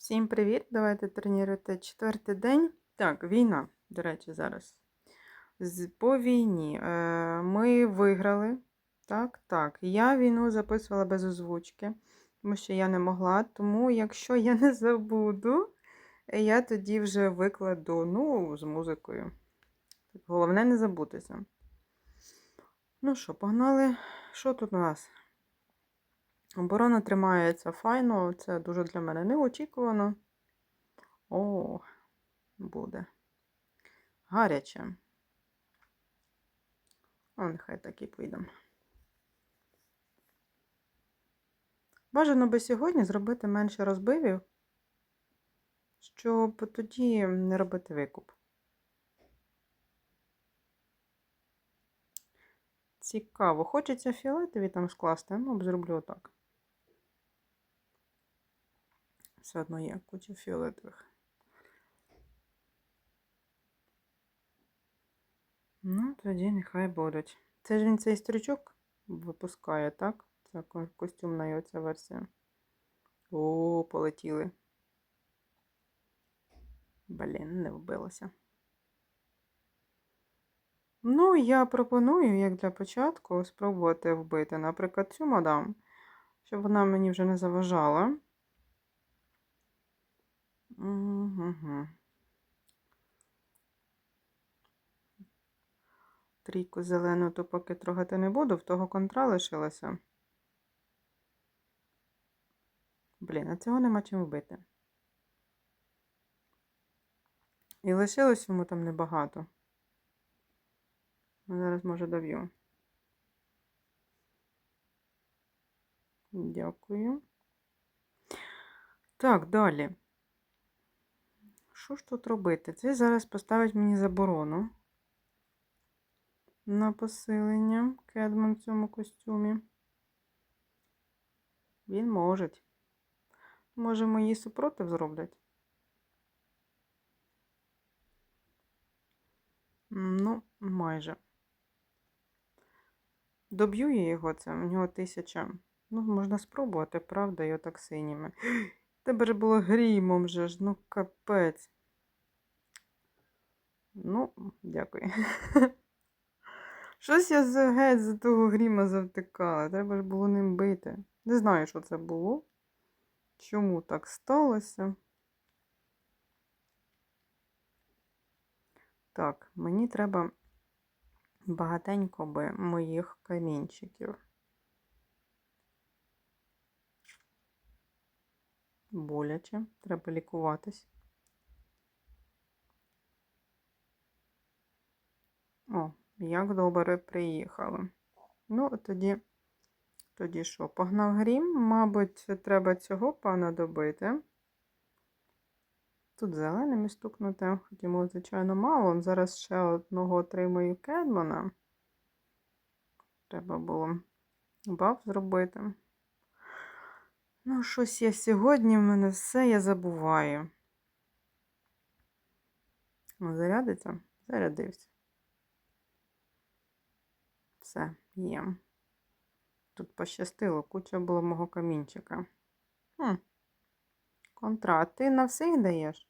Всім привіт! Давайте тренувати четвертий день. Так, війна, до речі, зараз. По війні е, ми виграли. Так, так. Я війну записувала без озвучки, тому що я не могла. Тому, якщо я не забуду, я тоді вже викладу ну, з музикою. Головне не забутися. Ну що, погнали? Що тут у нас? Оборона тримається файно, це дуже для мене неочікувано. О, буде. Гаряче. О, нехай так і підемо. Бажано би сьогодні зробити менше розбивів, щоб тоді не робити викуп. Цікаво. Хочеться фіолетові там скласти, ну, зроблю отак. Все одно є куча фіолетових. Ну, тоді нехай будуть. Це ж він цей стрічок випускає, так? Це костюмна його ця версія. О, полетіли. Блін, не вбилося. Ну, я пропоную, як для початку, спробувати вбити, наприклад, цю мадам, щоб вона мені вже не заважала. Угу. Трійку зелену то поки трогати не буду, в того контра лишилася. Блін, а цього нема чим вбити. І лишилось йому там небагато. Ну, Зараз може доб'ю. Дякую. Так, далі. Що ж тут робити? Це зараз поставить мені заборону на посилення Кедман в цьому костюмі. Він може. Може, мої супротив зроблять? Ну, майже. Доб'ю я його, це у нього тисяча. Ну, можна спробувати, правда, і отак синіми. Тебе ж було грімом же ж, ну капець. Ну, дякую. Щось я геть за того гріма завтикала. Треба ж було ним бити. Не знаю, що це було. Чому так сталося? Так, мені треба багатенько би моїх камінчиків. Боляче, треба лікуватись. О, як добре приїхали. Ну, тоді, тоді що? Погнав грім, мабуть, треба цього пана добити. Тут зеленими стукнути, хоч йому, звичайно, мало. Зараз ще одного отримую Кедмана. Треба було баф зробити. Ну, щось я сьогодні в мене все я забуваю. Ну, Зарядиться? Зарядився. Все, є. Тут пощастило, куча було мого камінчика. Хм. Контра. Ти на всіх даєш?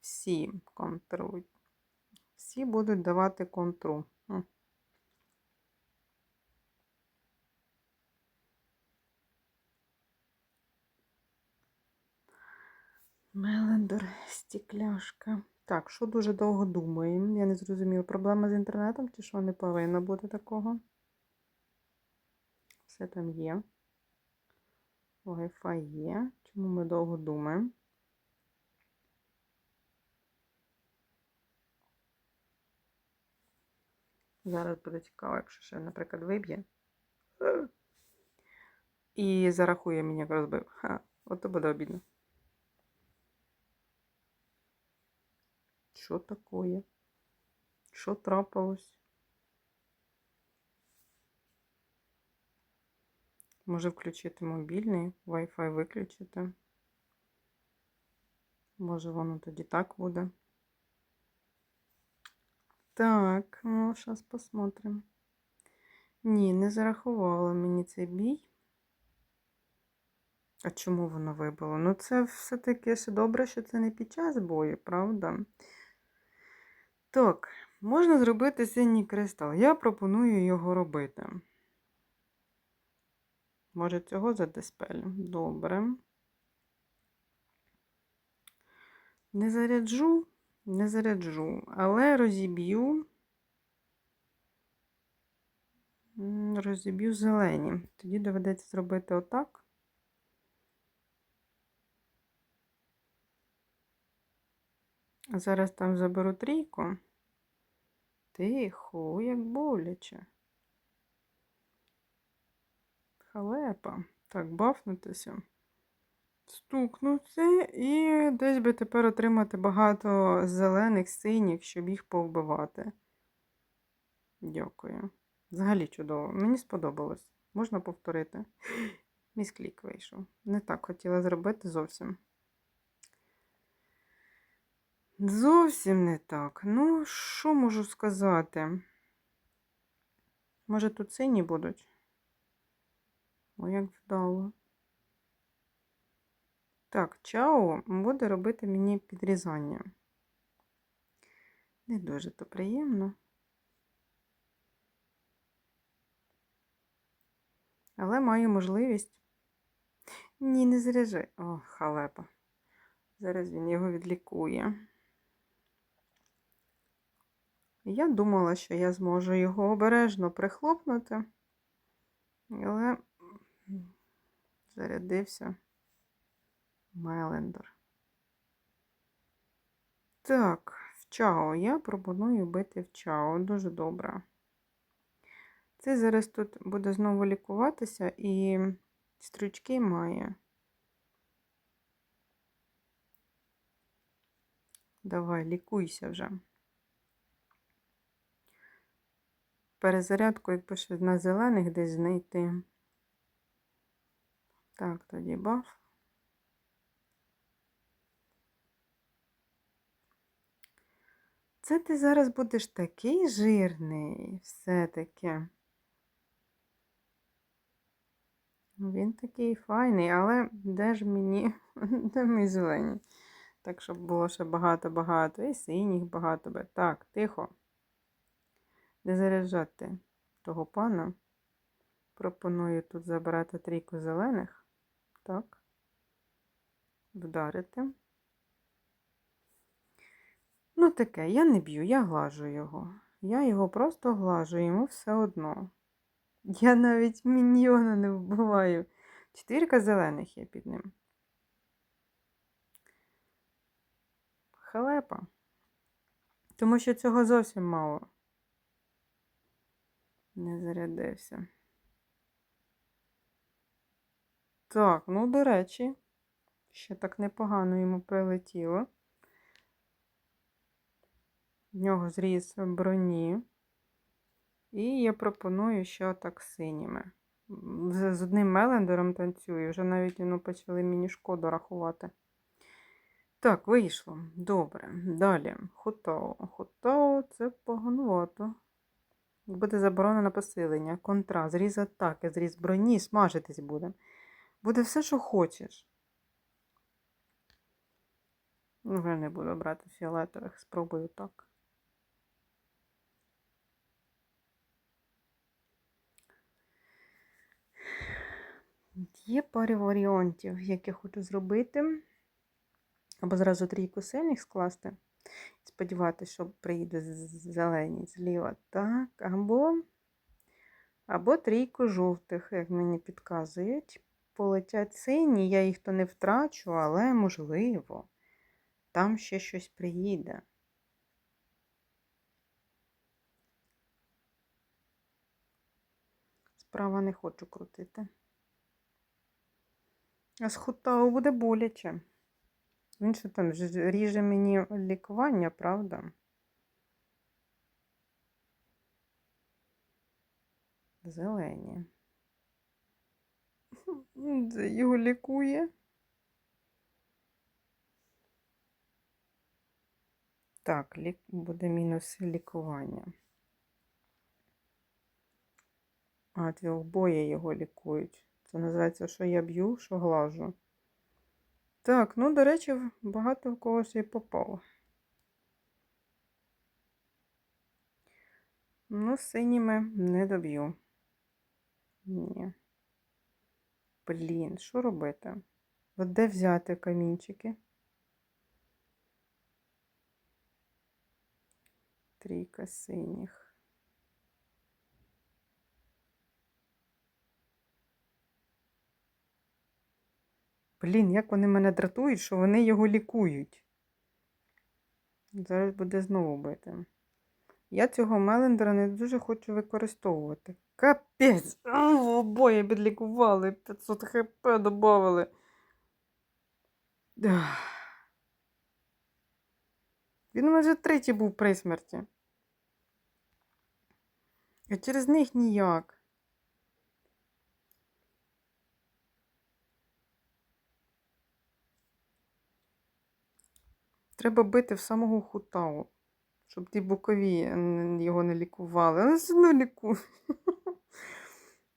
Всі контрують. Всі будуть давати контру. Хм. Мелендор, стекляшка. Так, що дуже довго думаємо? Я не зрозуміла. Проблема з інтернетом чи що не повинно бути такого? Все там є. Wi-Fi є. Чому ми довго думаємо? Зараз буде цікаво, якщо ще, наприклад, виб'є. І зарахує мені, як розбив. Ха, от то буде обідно. Що таке? Що трапилось? Може включити мобільний, Wi-Fi виключити. Може воно тоді так буде. Так, ну, зараз посмотрим. Ні, не зарахувала мені цей бій. А чому воно вибило? Ну, це все-таки ще добре, що це не під час бою, правда? Так, можна зробити синій кристал. Я пропоную його робити. Може, цього за диспель? Добре. Не заряджу, не заряджу, але розіб'ю. Розіб'ю зелені. Тоді доведеться зробити отак. Зараз там заберу трійку. Тихо, як боляче. Халепа. Так, бафнутися. Стукнути і десь би тепер отримати багато зелених синіх, щоб їх повбивати. Дякую. Взагалі чудово. Мені сподобалось. Можна повторити. Місклік вийшов. Не так хотіла зробити зовсім. Зовсім не так. Ну, що можу сказати? Може, тут сині будуть? О, як вдало. Так, чао буде робити мені підрізання. Не дуже то приємно. Але маю можливість. Ні, не заряджай. О, халепа. Зараз він його відлікує. Я думала, що я зможу його обережно прихлопнути, але зарядився Мелендер. Так, в чао. Я пропоную бити в чао. Дуже добре. Цей зараз тут буде знову лікуватися і стручки має. Давай, лікуйся вже. Перезарядку, як пише на зелених, десь знайти. Так, тоді баф. Це ти зараз будеш такий жирний, все-таки. Він такий файний, але де ж мені, де мій зелені? Так, щоб було ще багато-багато. І синіх багато. Так, тихо. Не заряджати того пана. Пропоную тут забрати трійку зелених. Так. Вдарити. Ну, таке, я не б'ю, я глажу його. Я його просто глажу, йому все одно. Я навіть міньйона не вбиваю. Четвірка зелених є під ним. Халепа. Тому що цього зовсім мало. Не зарядився. Так, ну, до речі, ще так непогано йому прилетіло. В нього зріз броні. І я пропоную ще так синіми. З одним мелендером танцюю, вже навіть ну, почали мені шкоду рахувати. Так, вийшло. Добре. Далі. Хотао. Хотао це поганувато. Буде заборонено посилення, контра, зріз атаки, зріз броні, смажитись буде. Буде все, що хочеш. Вже не буду брати фіолетових, спробую так. Є пари варіантів, як я хочу зробити. Або зразу трійку сильних скласти. Сподіватися, що приїде зелені зліва. Так, або, або трійку жовтих, як мені підказують. Полетять сині, я їх то не втрачу, але можливо, там ще щось приїде. Справа не хочу крутити. А з Хотау буде боляче. Він що там ріже мені лікування, правда? Зелені. Це його лікує. Так, лік... буде мінус лікування. А, обоє його лікують. Це називається, що я б'ю, що глажу. Так, ну, до речі, багато в когось і попало. Ну, синіми не доб'ю. Ні. Блін, що робити? От де взяти камінчики? Трійка синіх. Блін, як вони мене дратують, що вони його лікують. Зараз буде знову бити. Я цього Мелендера не дуже хочу використовувати. Капець! Обоє підлікували, 500 хп додавали. Він вже тричі був при смерті. А через них ніяк. Треба бити в самого хутаву, щоб ті бокові його не лікували. Але все одно лікую.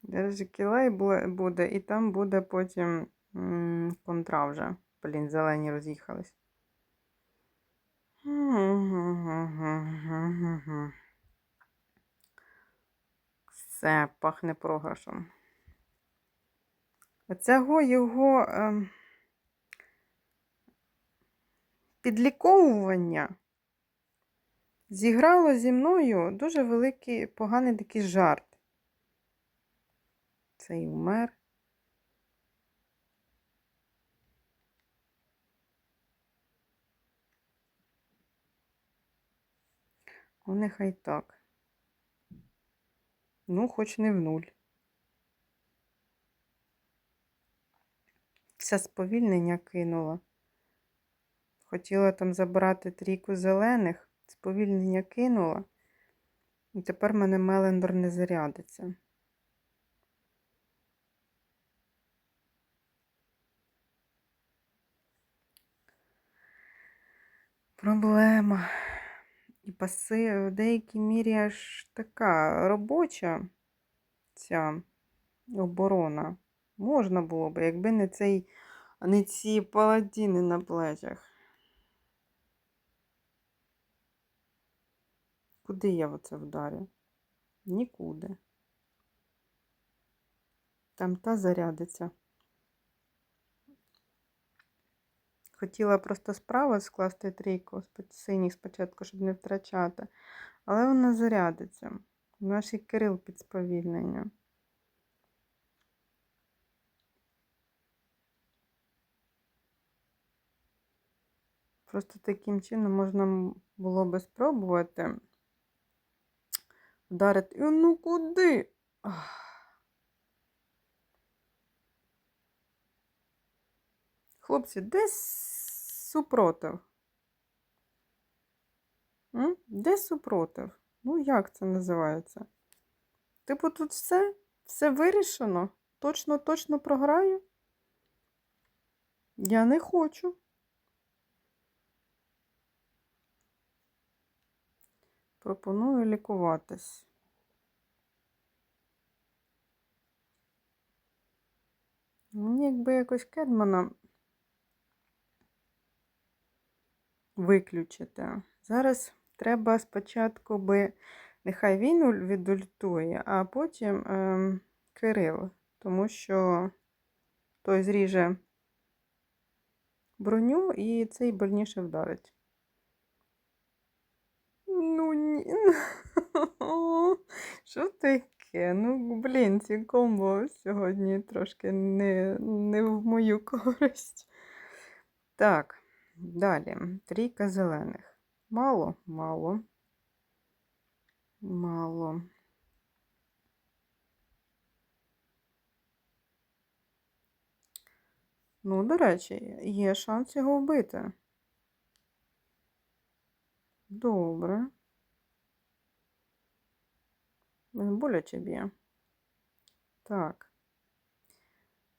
Зараз кілей буде, і там буде потім контра вже. Блін, зелені роз'їхались. Все, пахне програшем. Оцього його ем, підліковування зіграло зі мною дуже великий поганий такий жарт. Цей умер. Ну, нехай так. Ну, хоч не в нуль. Все сповільнення кинула. Хотіла там забрати трійку зелених, сповільнення кинула. І тепер мене Мелендор не зарядиться. Проблема. І паси в деякій мірі аж така робоча ця оборона. Можна було б, якби не цей, не ці паладіни на плечах. Куди я оце вдарю? Нікуди. Там та зарядиться. Хотіла просто справа скласти трійку синіх спочатку, щоб не втрачати. Але вона зарядиться. Наш і Кирил під сповільнення. Просто таким чином можна було би спробувати вдарити. Ну куди? Хлопці, десь супротив. Де супротив? Ну, як це називається? Типу, тут все? Все вирішено? Точно, точно програю? Я не хочу. Пропоную лікуватись. Мені якби якось Кедмана виключити. Зараз треба спочатку би, нехай він відультує, а потім е, Кирил, тому що той зріже броню і цей больніше вдарить. Ні. Що таке? Ну, блін, ці комбо сьогодні трошки не, не в мою користь. Так. Далі, трійка зелених. Мало, мало. Мало. Ну, до речі, є шанс його вбити. Добре. Боляче б'є. Так.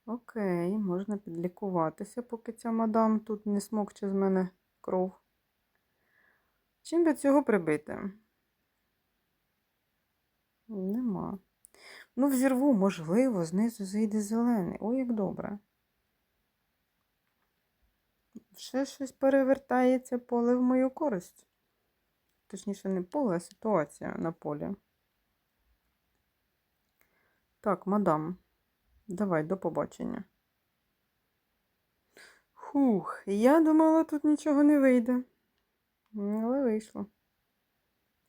Окей, можна підлікуватися, поки ця мадам тут не смокче з мене кров. Чим би цього прибити? Нема. Ну, взірву, можливо, знизу зайде зелений. Ой, як добре. Ще щось перевертається поле в мою користь. Точніше, не поле, а ситуація на полі. Так, мадам, давай, до побачення. Хух, я думала, тут нічого не вийде. Але вийшло.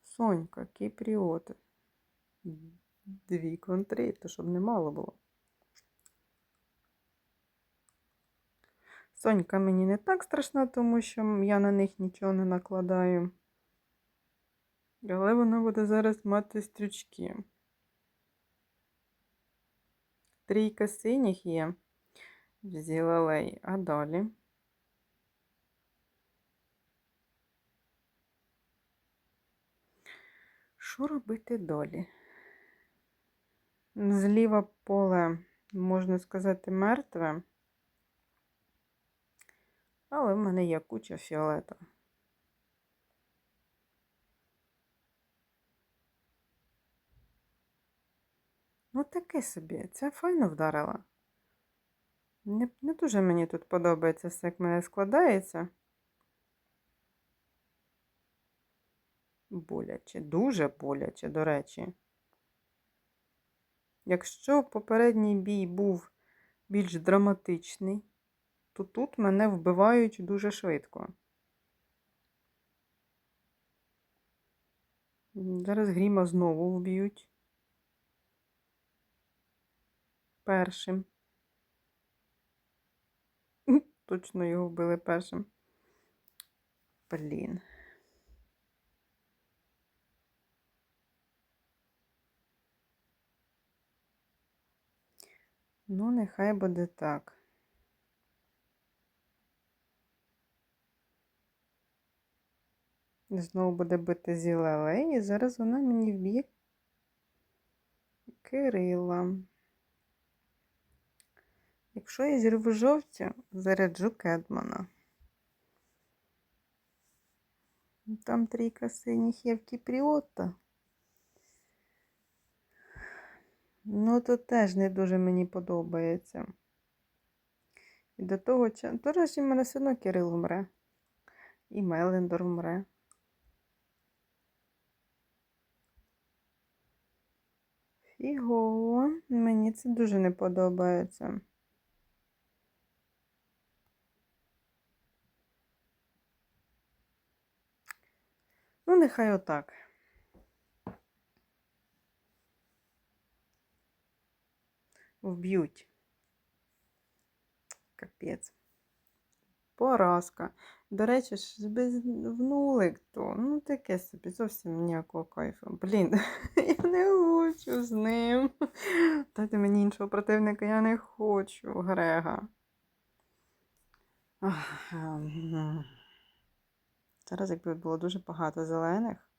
Сонька, кіпріоти. Дві контри, то щоб не мало було. Сонька мені не так страшна, тому що я на них нічого не накладаю. Але вона буде зараз мати стрючки. Трійка синіх є в зілалей, а далі. Що робити далі? Зліва поле, можна сказати, мертве. Але в мене є куча фіолета. Ну, таке собі. Це файно вдарила. Не, не дуже мені тут подобається все, як мене складається. Боляче, дуже боляче, до речі. Якщо попередній бій був більш драматичний, то тут мене вбивають дуже швидко. Зараз гріма знову вб'ють. Першим. Точно його вбили першим. Блін. Ну, нехай буде так. Знову буде бити зілелей, і зараз вона мені вб'є Кирила. Якщо я зірву жовтя, заряджу Кедмана. Там трійка синіх є в Кіпріота. Ну, то теж не дуже мені подобається. І до того часу. До речі, в мене все одно Кирил вмре. І Мелендор вмре. Фігово, мені це дуже не подобається. Ну, нехай отак. Вб'ють. Капець. Поразка. До речі, ж без внулик то. Ну, таке собі, зовсім ніякого кайфу. Блін, я не хочу з ним. Дайте мені іншого противника, я не хочу, Грега. Зараз, якби було дуже багато зелених,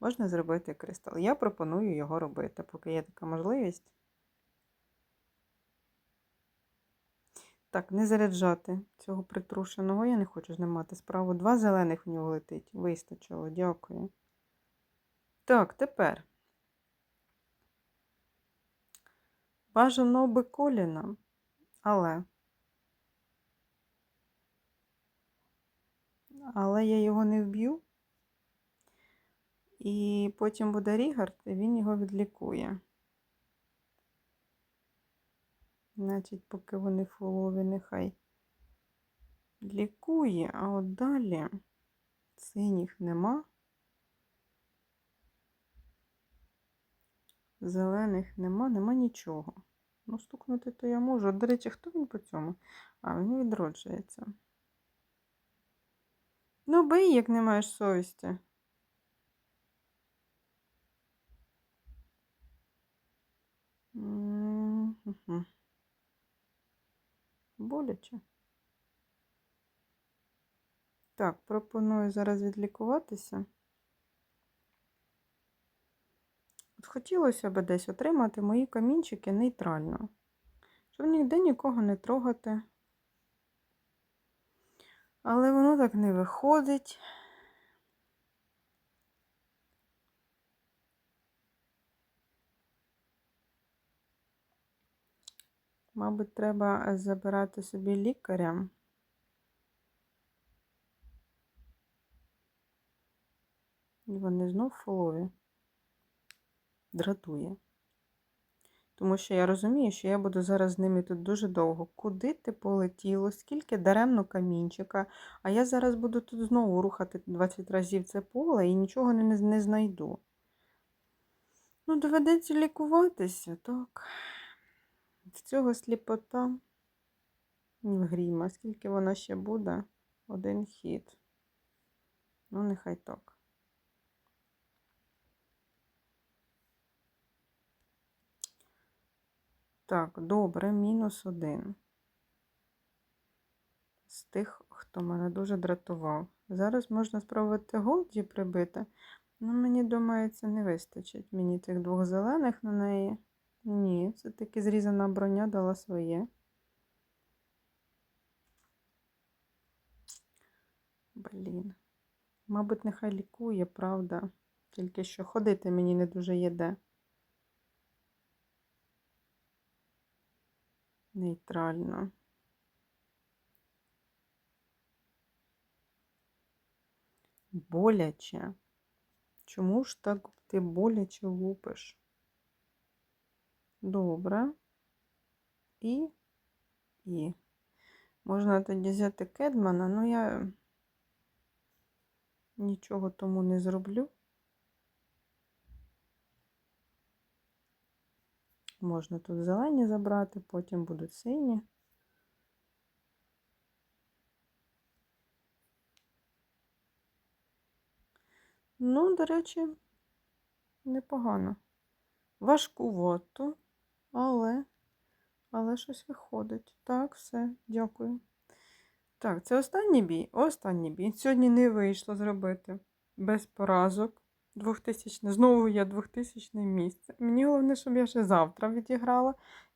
можна зробити кристал. Я пропоную його робити, поки є така можливість. Так, не заряджати цього притрушеного. Я не хочу з ним мати справу. Два зелених в нього летить. Вистачило, дякую. Так, тепер. Бажано би коліна, але. Але я його не вб'ю. І потім буде Рігард, і він його відлікує. Значить, поки вони фулові, нехай лікує, а от далі синіх нема. Зелених нема, нема нічого. Ну, стукнути то я можу. До речі, хто він по цьому? А, він відроджується. Ну, бий, як не маєш совісті. Боляче. Так, пропоную зараз відлікуватися. От хотілося б десь отримати мої камінчики нейтрально, щоб ніде нікого не трогати. Але воно так не виходить. Мабуть, треба забирати собі лікаря. І вони знов фолові. Дратує. Тому що я розумію, що я буду зараз з ними тут дуже довго. Куди ти полетіло? Скільки даремно камінчика, а я зараз буду тут знову рухати 20 разів це поле і нічого не, не, знайду. Ну, доведеться лікуватися, так. В цього сліпота в гріма. Скільки вона ще буде? Один хід. Ну, нехай так. Так, добре, мінус один. З тих, хто мене дуже дратував. Зараз можна спробувати голді прибити. Ну, мені думається, не вистачить мені тих двох зелених на неї. Ні, все-таки зрізана броня дала своє. Блін. Мабуть, нехай лікує, правда. Тільки що ходити мені не дуже є де. Нейтрально. Боляче. Чому ж так ти боляче лупиш? Добре. І, і. Можна тоді взяти Кедмана, ну я нічого тому не зроблю. Можна тут зелені забрати, потім будуть сині. Ну, до речі, непогано. Важкувато, але, але щось виходить. Так, все, дякую. Так, це останній бій. Останній бій. Сьогодні не вийшло зробити без поразок. 2000, знову я 2000 місце. Мені головне, щоб я ще завтра відіграла,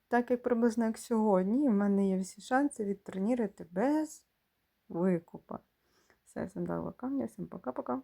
так як приблизно як сьогодні. В мене є всі шанси відтренірити без викупа. Все, всім дала камня, всім пока-пока.